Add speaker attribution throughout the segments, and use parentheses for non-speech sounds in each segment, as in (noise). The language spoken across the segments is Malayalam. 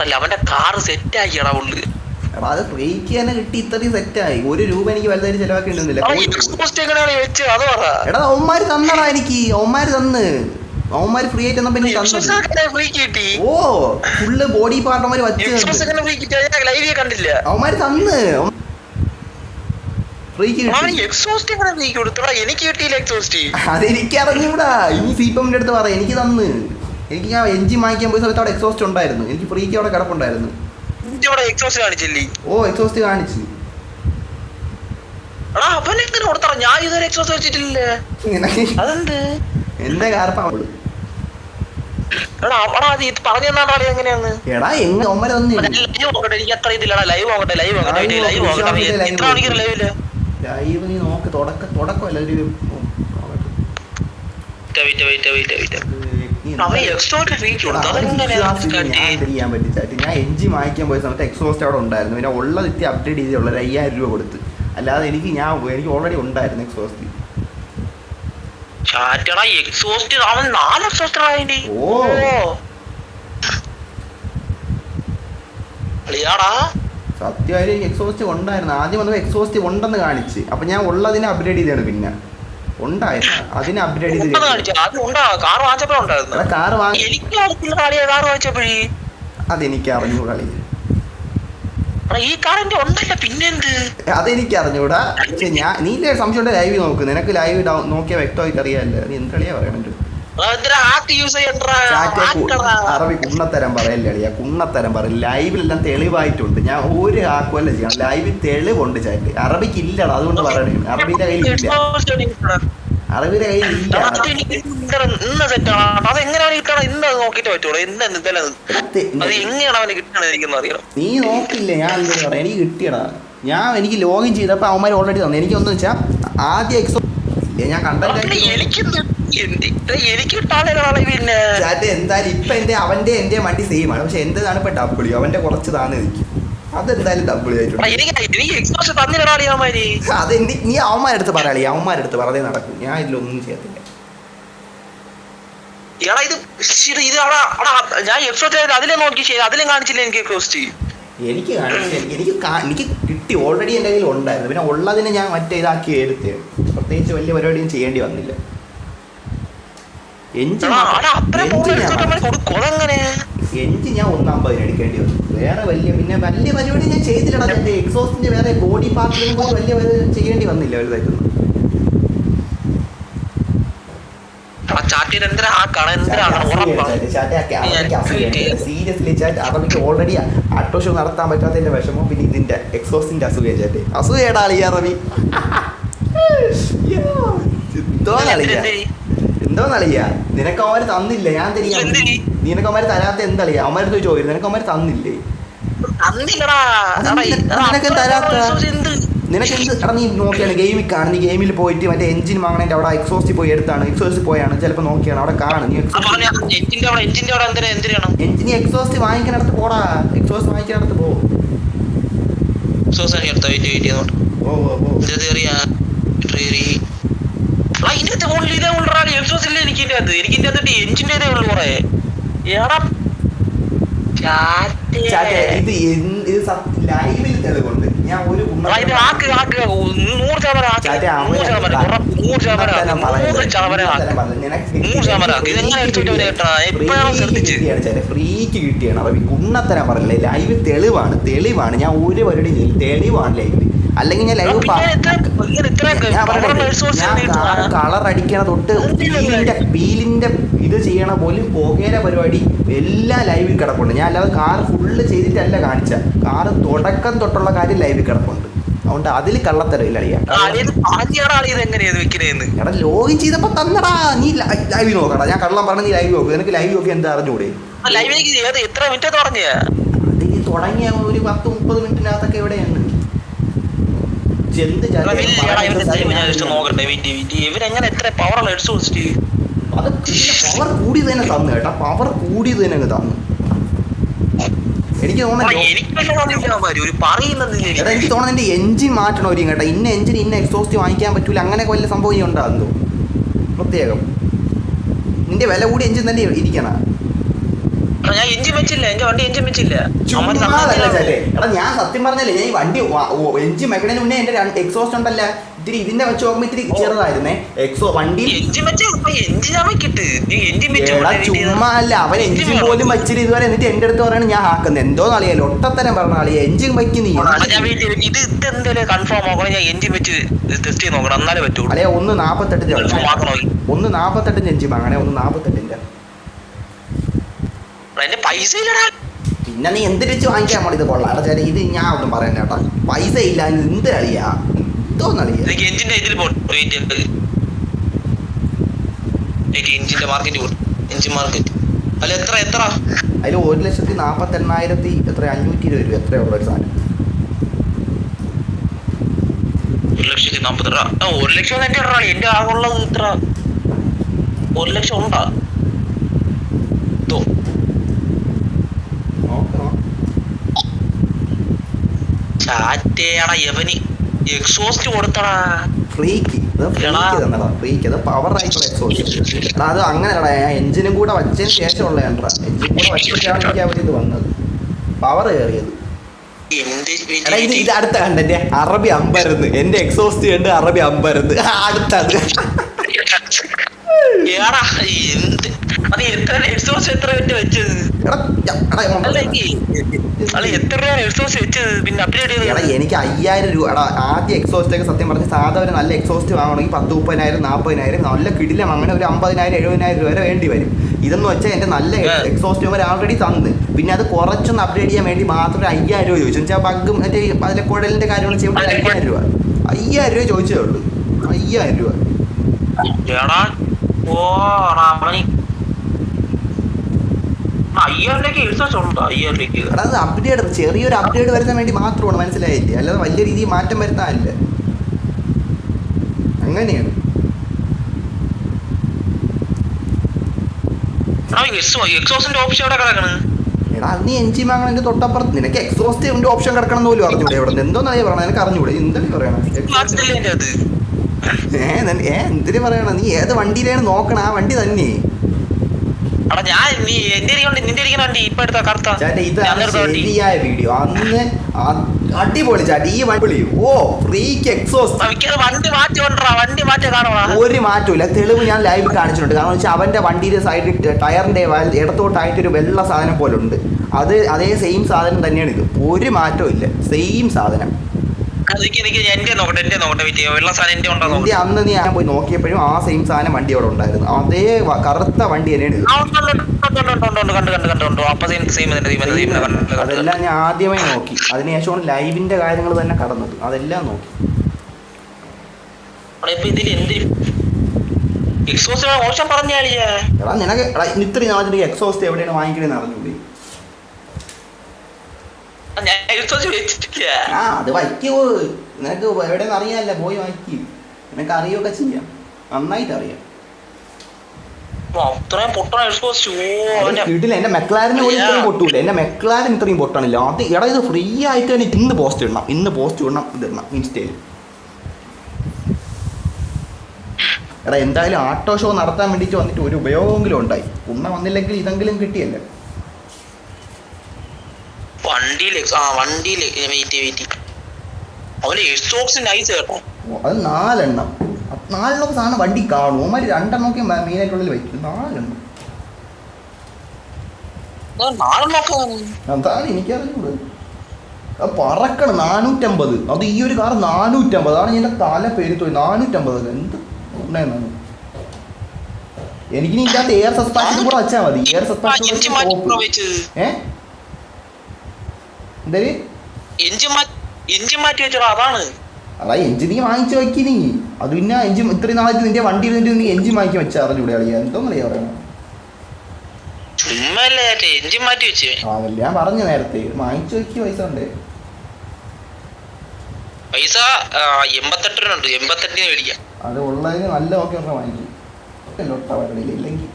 Speaker 1: അല്ല അവന്റെ കാറ് സെറ്റ് ആക്കിയടാ ഉള്ളു.
Speaker 2: എടാ അത് ഫ്രീക്ക് തന്നെ കിട്ടി ഇത്രയും സെറ്റായി ഒരു രൂപ എനിക്ക് വലുതായിട്ട് എടാ തന്നടാ എനിക്ക്. അവന്മാര് തന്ന്. അവന്മാര് ഫ്രീ ആയിട്ട് തന്നപ്പോ എനിക്ക്
Speaker 1: തന്നു
Speaker 2: ഓ ഫുള്ള് ബോഡി വച്ച്
Speaker 1: ഞാൻ കണ്ടില്ല.
Speaker 2: അവന്മാര് തന്ന്.
Speaker 1: എനിക്ക് കിട്ടിയില്ല എക്സോസ്റ്റ്
Speaker 2: അതെനിക്ക് അറിഞ്ഞൂടാ. ഇനി സീപ്പമിന്റെ അടുത്ത് പറ. എനിക്ക് തന്ന്. എനിക്ക് ഞാൻ എഞ്ചിൻ വാങ്ങിക്കാൻ പോയ സമയത്ത് അവിടെ എക്സോസ്റ്റ് ഉണ്ടായിരുന്നു. എനിക്ക് ഫ്രീക്ക് അവിടെ കിടപ്പുണ്ടായിരുന്നു.
Speaker 1: എക്സോസ്റ്റ് കാണിച്ചില്ലേ?
Speaker 2: ഓ എക്സോസ്റ്റ് കാണിച്ചു.
Speaker 1: ഞാൻ ഇതുവരെ എക്സോസ്റ്റ് വെച്ചിട്ടില്ല?
Speaker 2: നിനക്ക്
Speaker 1: അതെന്ത്?
Speaker 2: എന്റെ
Speaker 1: എടാ
Speaker 2: ഒമ്മര ഒന്നും
Speaker 1: ലൈവ്
Speaker 2: നീ നോക്ക് തുടക്ക തുടക്കമല്ല ഒരു
Speaker 1: വെയിറ്റ് വെയിറ്റ് വെയിറ്റ് വെയിറ്റ്
Speaker 2: നീ
Speaker 1: അവൻ
Speaker 2: എന്താ-
Speaker 1: എക്സോസ്റ്റ് ഫ്രീ
Speaker 2: എടാ,
Speaker 1: കൊടുത്തു
Speaker 2: അവന്
Speaker 1: അതെങ്ങനെയാ
Speaker 2: വിശ്വാസമില്ല, ഞാൻ എഞ്ചിൻ വാങ്ങിക്കാൻ പോയ സമയത്ത് എക്സോസ്റ്റ് അവിടെ ഉണ്ടായിരുന്നു. പിന്നെ ഉള്ളത് ഇത്തി അപ്ഡേറ്റ് ചെയ്തുള്ള ഒരു അയ്യായിരം രൂപ കൊടുത്ത്. അല്ലാതെ എനിക്ക് ഞാൻ എനിക്ക് ഓൾറെഡി ഉണ്ടായിരുന്നു എക്സോസ്റ്റ്
Speaker 1: ചാറ്റടാ എക്സോസ്റ്റ് അവൻ നാല്
Speaker 2: ഓ.
Speaker 1: കളിയാടാ
Speaker 2: സത്യമായും എക്സോസ്റ്റ് ഉണ്ടായിരുന്നു. ആദ്യം വന്നപ്പോൾ എക്സോസ്റ്റ് ഉണ്ടെന്ന് കാണിച്ച്. അപ്പൊ ഞാൻ ഉള്ളതിനെ അപ്ഗ്രേഡ് ചെയ്താണ് പിന്നെ. ഉണ്ടായിരുന്നു. അതിനെ അപ്ഗ്രേഡ് ചെയ്ത്
Speaker 1: കാർ
Speaker 2: വാങ്ങി അതെനിക്ക് കളി
Speaker 1: ഈ കാറിന്റെ എന്റെ ഉണ്ടല്ല പിന്നെന്ത്?
Speaker 2: അതെനിക്ക് അറിഞ്ഞൂടാ. പക്ഷെ ഞാൻ നീ സംശയം ലൈവ് നോക്ക്. നിനക്ക് ലൈവ് നോക്കിയാൽ വ്യക്തമായിട്ട് അറിയാമല്ലോ നീ എന്ത് കളിയാ പറയണത്? അറബി കുണ്ണത്തരം പറയല്ലേ അളിയാ? കുണ്ണത്തരം പറ ലൈവിലെല്ലാം തെളിവായിട്ടുണ്ട്. ഞാൻ ഒരു ആക്കുമല്ല ചെയ്യണം. ലൈവിൽ തെളിവുണ്ട് ചാറ്റ് അറബിക്ക് ഇല്ലടാ അതുകൊണ്ട് പറയണേ അറബിന്റെ കയ്യിൽ ഇല്ല. അറബിയുടെ കയ്യിൽ ഇല്ല. നീ നോക്കില്ല? ഞാൻ എന്താ പറയാ എനിക്ക് കിട്ടിയടാ. ഞാൻ എനിക്ക് ലോഗിൻ ചെയ്തപ്പോ അവന്മാർ ഓൾറെഡി തന്നു. എനിക്കൊന്നും വെച്ചാൽ ആദ്യം എക്സോ ഞാൻ
Speaker 1: അവന് എനിക്ക് കിട്ടാനുള്ള പിന്നെ.
Speaker 2: ചാറ്റ് എന്തായാലും ഇപ്പൊ എന്റെ അവന്റെ എന്റെ വണ്ടി സെയിം ആണ്. പക്ഷെ എന്റേതാണ് ഇപ്പൊ ഡബിൾ അവന്റെ കുറച്ച് താന്ന് നിൽക്കും. അതെന്തായാലും ഡബിൾ ആയിട്ടുണ്ട്.
Speaker 1: എനിക്ക് എനിക്ക്
Speaker 2: അത് നീ അവന്മാരെടുത്ത് പറയാളി അവന്മാരെടുത്ത് പറഞ്ഞേ നടക്കും. ഞാൻ ഇതിലൊന്നും ചെയ്യത്തില്ല.
Speaker 1: എടാ ഇത് ഞാൻ അതിലെ നോക്കി ചെയ്ത് അതിലും കാണിച്ചില്ല എനിക്ക്
Speaker 2: എനിക്ക് എനിക്ക് എനിക്ക് കിട്ടി. ഓൾറെഡി എന്റെ കയ്യിൽ ഉണ്ടായിരുന്നു പിന്നെ ഉള്ളതിനെ ഞാൻ മറ്റേ ഇതാക്കി എടുത്തേ. പ്രത്യേകിച്ച് വലിയ പരിപാടിയും ചെയ്യേണ്ടി വന്നില്ല.
Speaker 1: അതെങ്ങനെ
Speaker 2: എഞ്ചിൻ ഞാൻ ഒന്നമ്പതിന് എടുക്കേണ്ടി വന്നു. വേറെ വലിയ പിന്നെ വലിയ പരിപാടി ഞാൻ ചെയ്തില്ലടാ എന്റെ എക്സോസ്റ്റിന്റെ വേറെ ബോഡി പാർട്ടിലും പോയി വലിയ ചെയ്യേണ്ടി വന്നില്ല വലുതായിട്ടൊന്നും. സീരിയസ്ലി ചാറ്റ് അറബിക്ക് ഓൾറെഡി ആട്ടോ ഷോ നടത്താൻ പറ്റാത്തതിന്റെ വിഷമം പിന്നെ ഇതിന്റെ എക്സോസ്റ്റിന്റെ അസൂയ ചാറ്റ് അസൂയടാ അളിയ അറബി? (laughs) എന്തോ കളിയ എന്തോ കളിയ നിനക്ക് അവന്മാര് തന്നില്ല? ഞാൻ തരിക? നിനക്ക് അവന്മാര് തരാത്ത എന്തളിയ അവന്മാരടുത്ത് ചോദിച്ചു നിനക്ക് അവന്മാര് തന്നില്ലേ? നിനക്ക് തരാത്ത? നിനക്ക് എന്ത്? എടാ നീ നോക്കിയാണ്. ഗെയിമിൽ കാണും. നീ ഗെയിമിൽ പോയിട്ട് മറ്റേ എഞ്ചിൻ വാങ്ങണേന്റെ അവിടെ എക്സോസ്റ്റ് പോയി എടുത്താണ്. എക്സോസ്റ്റ് പോയാണ്. ചിലപ്പോൾ നോക്കിയാണ്. അവിടെ കാണും. നീ എഞ്ചിൻ എക്സോസ്റ്റ് വാങ്ങിക്കണടത്ത് പോടാ. എക്സോസ്റ്റ് വാങ്ങിക്കണടത്ത് പോ.
Speaker 1: ചെയ്തോണ്ട്.
Speaker 2: ഓ ഓ ഓ
Speaker 1: ഇത് കേറിയാ കേറി ആ ഇതിന്റെ മുകളിൽ ഇതേ ഉള്ളടാ എക്സോസ് അത് എനിക്കിന്റെ അത് എനിക്ക് ഇതിന്റെ അകത്ത് എഞ്ചിന്റെ ഇതേ ഉള്ളു കുറെ? എടാ
Speaker 2: ഇത് ഇത് ലൈവിൽ തെളിവുണ്ട്. ഞാൻ ഒരു
Speaker 1: നൂറ് ശതമാനം നൂറ് ശതമാനം നൂറ് ശതമാനം ശ്രദ്ധിച്ച്?
Speaker 2: ഫ്രീക്ക് കിട്ടിയാണ്. അറബി കുണ്ണത്തരം പറഞ്ഞില്ലേ? ലൈവ് തെളിവാണ്. തെളിവാണ്. ഞാൻ ഒരു പരിപാടി തെളിവാണ് ലൈവ് അല്ലെങ്കിൽ ഞാൻ ലൈവ് ഞാൻ? കളർ അടിക്കണ തൊട്ട് ബീലിന്റെ ബീലിന്റെ ഇത് ചെയ്യണ പോലും പുകേര പരിപാടി എല്ലാം ലൈവിൽ കിടപ്പുണ്ട്. ഞാൻ അല്ലാതെ കാർ ഫുള്ള് ചെയ്തിട്ടല്ല കാണിച്ച. കാറ് തുടക്കം തൊട്ടുള്ള കാര്യം ലൈവിൽ കിടപ്പുണ്ട്. അതുകൊണ്ട് അതിൽ
Speaker 1: വെക്കണേന്ന്?
Speaker 2: എടാ ലോഗിൻ ചെയ്തപ്പോ തന്നടാ നീ ലൈവ് നോക്കടാ. ഞാൻ കള്ളം പറഞ്ഞ നീ ലൈവ് നോക്കും. എനിക്ക് ലൈവ് നോക്കി എന്താ അറിഞ്ഞൂടെ? തുടങ്ങിയ? ഒരു പത്ത് മുപ്പത് മിനിറ്റിനകത്തൊക്കെ എവിടെയാണ് ചെന്ത്
Speaker 1: നോക്കട്ടെ. വെയിറ്റ് വെയിറ്റ് ഇവരെങ്ങനെ എത്ര പവറുള്ള
Speaker 2: അത് പവർ കൂടി തന്നെ തന്നു കേട്ടാ. പവർ കൂടി തന്നെ തന്നു. എനിക്ക് തോന്നുന്നു
Speaker 1: എനിക്ക്
Speaker 2: തോന്നുന്നു എന്റെ എഞ്ചിൻ മാറ്റണം ഒരു കേട്ടോ. ഇന്ന എഞ്ചിൻ ഇന്ന എക്സോസ്റ്റ് വാങ്ങിക്കാൻ പറ്റൂല. അങ്ങനെ വല്ല സംഭവം ഉണ്ടാകുന്നു പ്രത്യേകം. നിന്റെ വില കൂടി എഞ്ചിൻ തന്നെ ഇരിക്കണ.
Speaker 1: ഞാൻ എഞ്ചിൻ വെച്ചില്ല എന്റെ വണ്ടി എഞ്ചിൻ വെച്ചില്ല.
Speaker 2: ഞാൻ സത്യം പറഞ്ഞല്ലേ ഞാൻ ഈ വണ്ടി എഞ്ചിൻ വെക്കണതിന് മുന്നേ എന്റെ എക്സോസ്റ്റ് ഉണ്ടല്ല. ഇത്തിരി ഇതിന്റെ വെച്ച് നോക്കുമ്പോ ഇത്തിരി ചെറുതായിരുന്നേ. എക്സോ വണ്ടി ചുമ്മാ അല്ല. അവൻ എഞ്ചിൻ പോലും വെച്ചിട്ട് ഇതുവരെ. എന്നിട്ട് എന്റെ അടുത്ത് പറയണ ഞാൻ ആക്കുന്നത് എന്തോന്ന് അറിയാലോ ഒട്ടത്തരം പറഞ്ഞ ആളിയ എഞ്ചിൻ വയ്ക്ക് നീ.
Speaker 1: ഇത് ഇത് കൺഫേം ആക്കണം ഞാൻ എഞ്ചിൻ വെച്ച് ടെസ്റ്റ് ചെയ്ത് നോക്കണം. എന്നാലേ പറ്റുള്ളൂ
Speaker 2: അല്ലെ ഒന്ന് നാപ്പത്തെട്ടിന്റെ ഒന്ന് നാപ്പത്തെട്ടിന്റെ എഞ്ചിൻ വാങ്ങണേ ഒന്ന് നാപ്പത്തെട്ടിന്റെ.
Speaker 1: എന്റെ പൈസ ഇല്ലടാ.
Speaker 2: പിന്നെ നീ എന്ത് വെച്ച് വാങ്ങിക്കാൻ പോണത് ഇത് കൊള്ളാം. ചേട്ടാ ഇത് ഞാൻ ഒന്നും പറയണ്ട കേട്ടോ. പൈസ ഇല്ല എന്ത് അറിയാ എന്തോന്നളിയാ
Speaker 1: എനിക്ക് എഞ്ചിന്റെ ഇതിൽ വെയിറ്റ് എനിക്ക് എഞ്ചിന്റെ മാർക്കറ്റ് പോകും എഞ്ചിൻ മാർക്കറ്റ് അല്ല എത്ര എത്ര?
Speaker 2: അതിൽ ഒരു ലക്ഷത്തി നാപ്പത്തി എണ്ണായിരത്തി എത്ര? അഞ്ഞൂറ്റി ഇരുപത് രൂപ എത്രയുള്ള ഒരു സാധനം.
Speaker 1: ഒരു ലക്ഷത്തി നാപ്പത്തി ഒരു ലക്ഷം എന്റെ എന്റെ ഇത്ര. ഒരു ലക്ഷം ഉണ്ടാ ഇതോ
Speaker 2: നോക്കണം
Speaker 1: ചാറ്റേടാ യവനി. എക്സോസ്റ്റ് കൊടുത്തടാ.
Speaker 2: ഫ്രീക്ക്. ഫ്രീക്ക് അത് പവർ ആയിട്ടുള്ള എക്സോസ്റ്റ് എടാ അത് അങ്ങനെയടാ എഞ്ചിനും കൂടെ വച്ചതിന് ശേഷമുള്ള എൻട്രാ കൂടെ വച്ചിട്ടാണ് അവർ ഇത് വന്നത്. പവർ കയറിയത്. ഇത്? ഇത് അടുത്ത കണ്ടന്റ്. അറബി അമ്പരുന്ന്. എന്റെ എക്സോസ്റ്റ് കണ്ട് അറബി അമ്പരുന്ന്. അടുത്തത്.
Speaker 1: എന്ത് അത് എത്ര എക്സോസ്റ്റ് എത്ര വെച്ച് വെച്ചത്?
Speaker 2: എടാ എടാ ഇവൻ
Speaker 1: എനിക്ക് അല്ല എത്ര രൂപ എക്സോസ്റ്റ് വെച്ചത്? പിന്നെ അപ്ഡേറ്റ്
Speaker 2: എടാ എനിക്ക് അയ്യായിരം രൂപ എടാ ആദ്യം എക്സോസ്റ്റ് ഒക്കെ സത്യം പറഞ്ഞ് സാധാ ഒരു നല്ല എക്സോസ്റ്റ് വാങ്ങണമെങ്കിൽ പത്ത് മുപ്പതിനായിരം നാൽപ്പതിനായിരം നല്ല കിടിലം അങ്ങനെ ഒരു അമ്പതിനായിരം എഴുപതിനായിരം രൂപ വരെ വേണ്ടി വരും. ഇതെന്ന് വെച്ചാൽ എന്റെ നല്ല എക്സോസ്റ്റ് അവർ ആൾറെഡി തന്ന്. പിന്നെ അത് കുറച്ചൊന്ന് അപ്ഡേറ്റ് ചെയ്യാൻ വേണ്ടി മാത്രം ഒരു അയ്യായിരം രൂപ ചോദിച്ചു. വെച്ചാൽ ബഗ്ഗും മറ്റേ അതിലെ കുഴലിന്റെ കാര്യങ്ങൾ ചെയ്യുമ്പോൾ അയ്യായിരം രൂപ. അയ്യായിരം രൂപ ചോദിച്ചേ ഉള്ളൂ. അയ്യായിരം രൂപ.
Speaker 1: ഓ അയ്യായിരം രൂപയ്ക്ക് എക്സോസ്റ്റ് ഉണ്ടോ അയ്യായിരം രൂപയ്ക്ക്
Speaker 2: എടാ അത് അപ്ഡേറ്റ് ചെറിയൊരു അപ്ഡേറ്റ് വരുത്താൻ വേണ്ടി മാത്രമാണ് മനസ്സിലായില്ലേ? അല്ലാതെ വലിയ രീതിയിൽ മാറ്റം വരുത്താനല്ല. അങ്ങനെയാണ്. എടാ നീ തൊട്ടപ്പുറത്ത് നിനക്ക് എക്സോസ്റ്റ് ഓപ്ഷൻ കിടക്കണം എന്ന് പോലും അറിഞ്ഞൂടെ ഇവിടെ എന്തോന്നാ നീ പറയണത് നിനക്ക് അറിഞ്ഞൂടെ? എന്തിനു പറയണം?
Speaker 1: അത്?
Speaker 2: ഏ നിന- ഏ എന്തിനു പറയണം? നീ ഏത് വണ്ടിയിലാണ് നോക്കണ? ആ വണ്ടി തന്നെ.
Speaker 1: ഞാൻ നീ എന്റെ ഇരിക്കണ്ട നിന്റെ ഇരിക്കുന്ന വണ്ടി ഇപ്പൊ എടുത്ത കറുത്ത? ഞാൻ
Speaker 2: ഇതാണ്
Speaker 1: എടുത്ത
Speaker 2: ശരിയായ വീഡിയോ. അന്ന് അടിപൊളി ചാട്ടി ഈ വണ്ടി ഓ ഫ്രീക്ക് എക്സോസ്റ്റ്
Speaker 1: വണ്ടി മാറ്റി വണ്ടി മാറ്റി കാണുവാ.
Speaker 2: ഒരു മാറ്റമില്ല തെളിവ് ഞാൻ ലൈവ് കാണിച്ചിട്ടുണ്ട്. കാരണം വെച്ചാൽ അവന്റെ വണ്ടിയുടെ സൈഡിൽ ടയറിന്റെ ഇടത്തോട്ടായിട്ട് ഒരു വെള്ള സാധനം പോലെ ഉണ്ട് അത് അതേ സെയിം സാധനം തന്നെയാണ് ഇത് ഒരു മാറ്റവും ഇല്ല സെയിം സാധനം.
Speaker 1: എന്റെ
Speaker 2: അന്ന് നീ ഞാൻ പോയി നോക്കിയപ്പോഴും ആ സെയിം സാധനം വണ്ടി അവിടെ ഉണ്ടായിരുന്നു. അതേ കറുത്ത വണ്ടി
Speaker 1: തന്നെ
Speaker 2: അതെല്ലാം ഞാൻ ആദ്യമായി നോക്കി. അതിനുശേഷമാണ് ലൈവിന്റെ കാര്യങ്ങൾ തന്നെ കടന്നത്. അതെല്ലാം നോക്കി.
Speaker 1: എക്സോസ്റ്റ് പറഞ്ഞാളിയാ
Speaker 2: എടാ നിനക്ക് ഇത്രയും എക്സോസ്റ്റ് എവിടെയാണ് വാങ്ങിക്കണേന്ന്
Speaker 1: വെച്ചിട്ടില്ല
Speaker 2: ആ അത് പോയി. നിനക്ക് എവിടെയെന്ന് അറിയാമല്ല പോയി വായിക്കും നിനക്ക് അറിയുകയൊക്കെ ചെയ്യാം. നന്നായിട്ട് അറിയാം വീട്ടിൽ എന്റെ മെക്ലാരിന് പോലും ഇത്രയും പൊട്ടൂല. എന്റെ മെക്ലാരൻ ഇത്രയും പൊട്ടണില്ല. അത് എടാ ഇത് ഫ്രീ ആയിട്ട് തന്നെ ഇന്ന് പോസ്റ്റ് ഇടണം. ഇന്ന് പോസ്റ്റ് ഇടണം ഇത് ഇടണം ഇൻസ്റ്റയിൽ എടാ എന്തായാലും ആട്ടോ ഷോ നടത്താൻ വേണ്ടിട്ട് വന്നിട്ട് ഒരു ഉപയോഗമെങ്കിലും ഉണ്ടായി. ഉണ്ണ വന്നില്ലെങ്കിൽ ഇതെങ്കിലും കിട്ടിയല്ലേ?
Speaker 1: വണ്ടിയിൽ ആ വണ്ടിയിൽ വെയിറ്റ് വെയിറ്റ് അവന് എക്സോക്സ് നൈസ് കേട്ടോ.
Speaker 2: അത് നാലെണ്ണം. നാലെണ്ണം സാധനം വണ്ടി കാണും. അവന്മാർ രണ്ടെണ്ണമൊക്കെ മെയിനായിട്ടുള്ളിൽ വയ്ക്കും നാലെണ്ണം. അതാണ് എനിക്കറിഞ്ഞൂട്. പറക്കണം. നാനൂറ്റമ്പത്. അത് ഈ ഒരു കാർ നാനൂറ്റമ്പത്. അതാണ് എന്റെ തല പെരുത്തോയി നാനൂറ്റമ്പത് എന്ത് ഉണ്ടായിരുന്നു എനിക്ക് ഇതിനകത്ത് എയർ സസ്പെൻഷൻ കൂടെ വെച്ചാൽ മതി. എയർ സസ്പെൻഷൻ
Speaker 1: വെച്ച്
Speaker 2: ഏ എന്തേര്
Speaker 1: എഞ്ചിൻ മാറ്റി എഞ്ചിൻ മാറ്റി വെച്ചോടാ അതാണ്
Speaker 2: അതാ എഞ്ചിൻ നീ വാങ്ങിച്ചു വെക്കി നീ. അത് പിന്നെ എഞ്ചിൻ ഇത്രയും നാളായിട്ട് നിന്റെ വണ്ടി ഇരുന്നിട്ട് നീ എഞ്ചിൻ വാങ്ങിക്കാൻ വെച്ചാൽ അറിഞ്ഞൂടെ കളിയാ എന്തോന്നറിയാ പറയണം
Speaker 1: വെച്ച്.
Speaker 2: ഞാൻ പറഞ്ഞു നേരത്തെ വാങ്ങിച്ചു വെക്കി പൈസ ഉണ്ടേ.
Speaker 1: പൈസ എൺപത്തെട്ടിനുണ്ട് എൺപത്തെട്ടിന് മേടിക്കാം.
Speaker 2: അത് ഉള്ളതിന് നല്ല നോക്കി പറഞ്ഞാൽ വാങ്ങിക്കും. ഒക്കെ ലൊട്ട വരണില്ല ഇല്ലെങ്കിൽ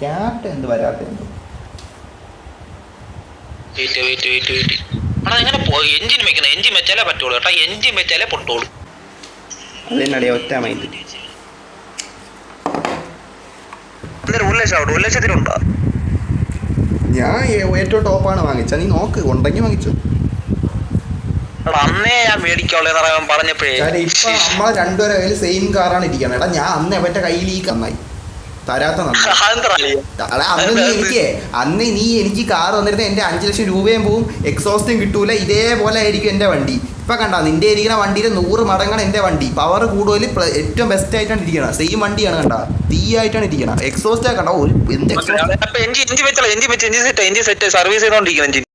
Speaker 2: ക്യാപ്റ്റൻ എന്ത് വരാത്ത എന്തോ?
Speaker 1: Wait wait wait wait. എടാ എങ്ങനെ എഞ്ചിൻ വെക്കണം എഞ്ചിൻ വെച്ചാലേ പറ്റുള്ളൂ കേട്ടോ. എഞ്ചിൻ വെച്ചാലേ പൊട്ടുള്ളൂ
Speaker 2: അത് തന്നെയാ ഒറ്റ മൈൻഡ്
Speaker 1: ഒരു ലക്ഷം ആവട്ടെ ഒരു ലക്ഷത്തിനുണ്ടോ
Speaker 2: ഞാൻ ഏറ്റവും ടോപ്പാണ് വാങ്ങിച്ച നീ നോക്ക് ഉണ്ടെങ്കിൽ വാങ്ങിച്ചു.
Speaker 1: അന്നേ ഞാൻ മേടിക്കാവുള്ളൂ എന്ന് പറഞ്ഞപ്പോഴേ
Speaker 2: ഇപ്പൊ നമ്മളെ രണ്ടുപേരെ കയ്യിൽ സെയിം കാറാണ് ഇരിക്കുന്നത്. എടാ ഞാൻ അന്ന് അവന്റെ കയ്യിൽ ഈ കന്നായി തരാത്ത അന്ന് നീ എനിക്ക് അന്ന് നീ എനിക്ക് കാർ തന്നിരുന്ന എന്റെ അഞ്ചു ലക്ഷം രൂപയും പോവും എക്സോസ്റ്റും കിട്ടൂല ഇതേപോലെ ആയിരിക്കും എന്റെ വണ്ടി. ഇപ്പൊ കണ്ട നിന്റെ ഇരിക്കുന്ന വണ്ടിയിൽ നൂറ് മടങ്ങാണ് എന്റെ വണ്ടി. പവർ കൂടുതൽ ഏറ്റവും ബെസ്റ്റ് ആയിട്ടാണ് ഇരിക്കണം സെയിം വണ്ടിയാണ് കണ്ട. തീ ആയിട്ടാണ് ഇരിക്കണം എക്സോസ്റ്റ് കണ്ട. ഒരു എന്ത് എക്സോസ്റ്റ്
Speaker 1: സർവീസ് ചെയ്തോണ്ടിരിക്കുന്നു